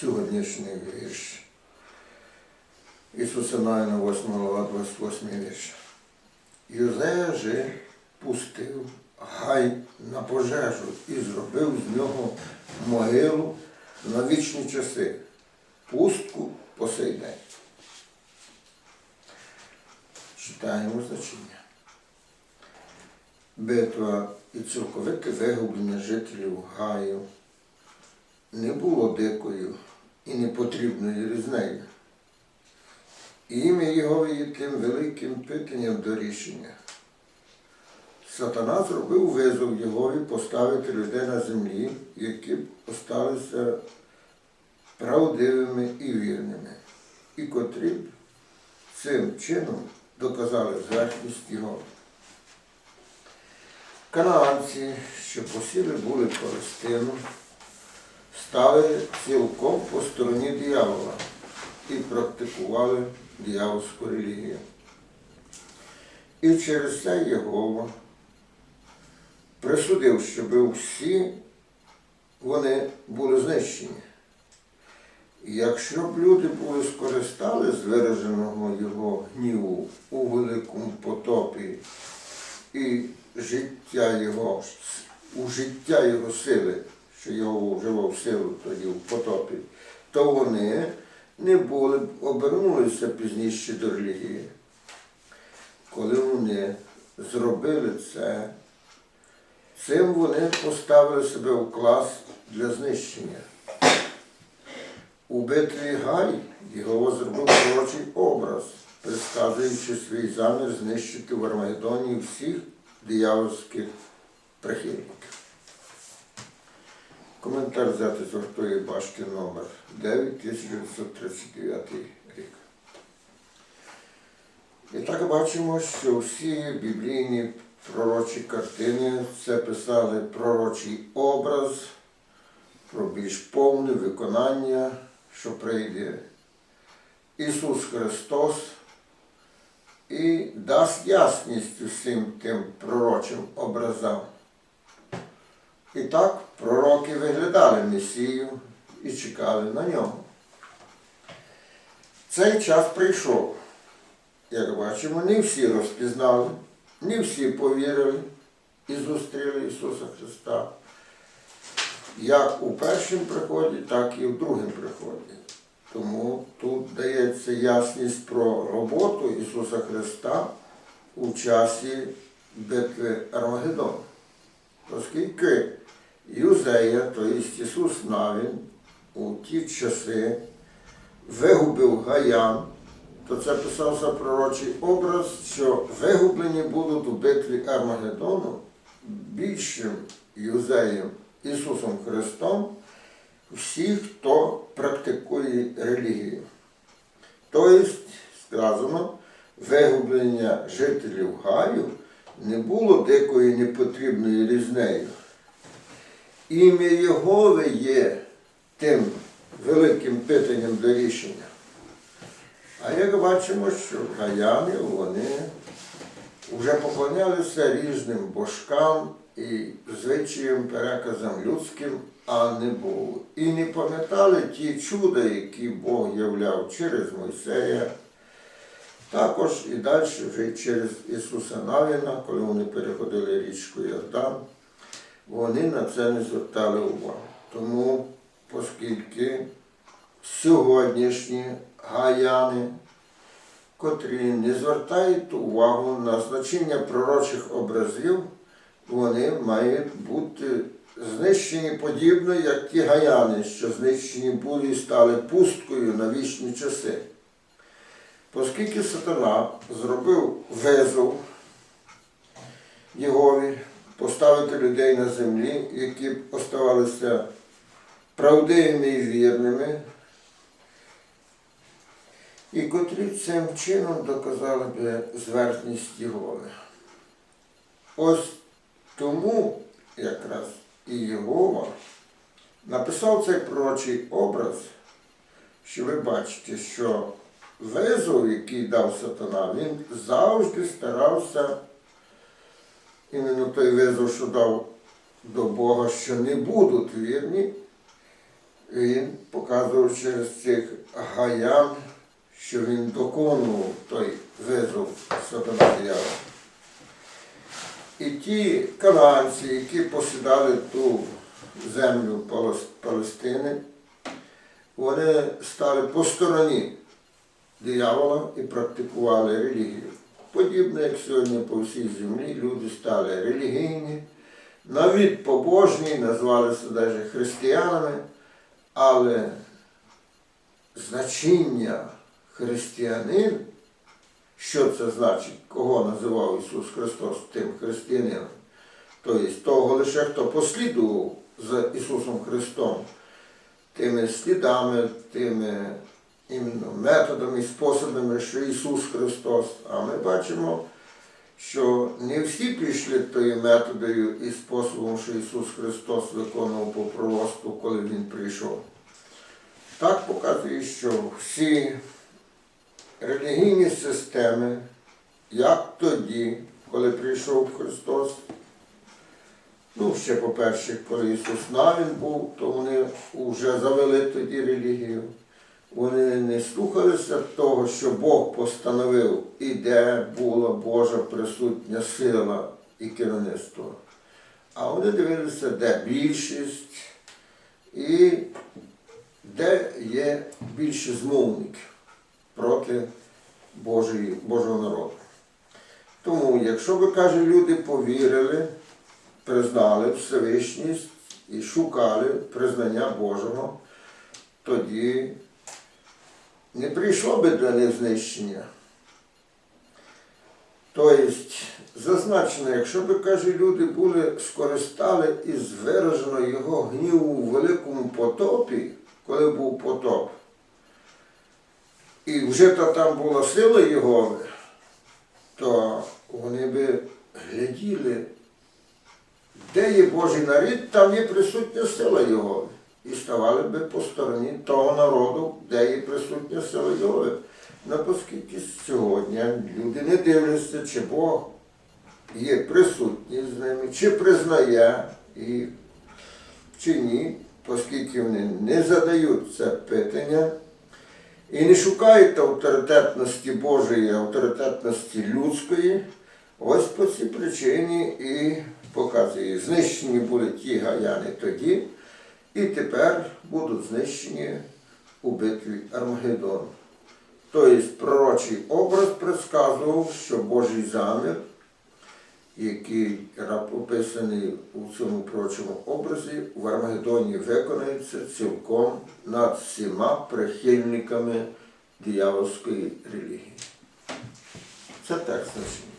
сьогоднішній вірш. Ісуса Навіна, 8 глава, 28 вірш. Юзея же пустив гай на пожежу і зробив з нього могилу на вічні часи, пустку по сей день. Читаємо значення. Битва і цілковите вигублення жителів Гаю не було дикою і непотрібною різнею. І ім'я його є тим великим питанням до рішення. Сатана зробив визов Єгові поставити людей на землі, які б осталися правдивими і вірними, і котрі б цим чином доказали зверхність його. Канаанці, що посіли були Палестину, стали цілком по стороні диявола і практикували диявольську релігію. І через це Єгова присудив, щоб всі вони були знищені. І якщо б люди були скористали з вираженого його гніву у великому потопі і життя його, у життя його сили, що його вживав силу тоді в потопі, то вони не були б обернулися пізніше до релігії. Коли вони зробили це, цим вони поставили себе у клас для знищення. У битві Гай його зробив пророчий образ, предсказуючи свій замір знищити в Армагедоні всіх диявольських прихильників. Коментар взяти з гуртої башки номер 9, 1939 рік. І так бачимо, що всі біблійні пророчі картини це писали пророчий образ про більш повне виконання, що прийде Ісус Христос і дасть ясність усім тим пророчим образам. І так пророки виглядали Месію і чекали на нього. Цей час прийшов. Як бачимо, не всі розпізнали, не всі повірили і зустріли Ісуса Христа. Як у першому приході, так і в другому приході. Тому тут дається ясність про роботу Ісуса Христа у часі битви Армагеддону. Оскільки Юзея, то тобто Ісус Навін, у ті часи вигубив Гаян, то це писався пророчий образ, що вигублені будуть у битві Армагеддону більшим Юзеєм Ісусом Христом всі, хто практикує релігію. Тобто, сказано, вигублення жителів Гаю не було дикою непотрібною різнею. Ім'я Єгови є тим великим питанням до рішення. А як бачимо, що гаяни вони вже поклонялися різним божкам і звичаєм переказам людським, а не Богу. І не пам'ятали ті чуда, які Бог являв через Мойсея, також і далі вже через Ісуса Навіна, коли вони переходили річку Йордан, вони на це не звертали увагу. Тому, оскільки сьогоднішні гаяни, котрі не звертають увагу на значення пророчих образів, вони мають бути знищені подібно, як ті гаяни, що знищені були і стали пусткою на вічні часи. Оскільки сатана зробив визов Єгові поставити людей на землі, які б оставалися правдивими і вірними, і котрі цим чином доказали би зверхність Єгови. Ось тому якраз і Єгова написав цей пророчий образ, що ви бачите, що визов, який дав сатана, він завжди старався, іменно той визов, що дав до Бога, що не будуть вірні, він показував через цих гаян, що він доконував той визов сатана диявола. І ті канадці, які посідали ту землю Палестини, вони стали по стороні диявола і практикували релігію. Подібно, як сьогодні по всій землі люди стали релігійні, навіть побожні, назвалися навіть християнами, але значення християнин, що це значить, кого називав Ісус Христос тим християнином, тобто того лише, хто послідував за Ісусом Христом, тими слідами, тими іменно методами і способами, що Ісус Христос. А ми бачимо, що не всі пішли тою методою і способом, що Ісус Христос виконував по пророцтву, коли Він прийшов. Так показує, що всі релігійні системи, як тоді, коли прийшов Христос, ну, ще по-перше, коли Ісус навін був, то вони вже завели тоді релігію. Вони не слухалися того, що Бог постановив, і де була Божа присутня сила і керівництво. А вони дивилися, де більшість і де є більше змовників проти Божої, Божого народу. Тому, якщо би, каже, люди повірили, признали Всевишність і шукали признання Божого, тоді не прийшло би до них знищення. Тобто, зазначено, якщо би, каже, люди були скористали із вираженого його гніву у великому потопі, коли був потоп, і вже то там була сила Єгови, то вони би гляділи, де є Божий нарід, там є присутня сила Єгови. І ставали би по стороні того народу, де є присутня сила Єгови. Ну, оскільки сьогодні люди не дивляться, чи Бог є присутній з ними, чи признає їх, чи ні, оскільки вони не задають це питання і не шукають авторитетності Божої, авторитетності людської, ось по цій причині і показує, знищені були ті гаяни тоді, і тепер будуть знищені у битві Армагеддон. Тобто пророчий образ предсказував, що Божий замір, який описаний у цьому пророчому образі, в Армагеддоні виконається цілком над всіма прихильниками диявольської релігії. Це текст значення.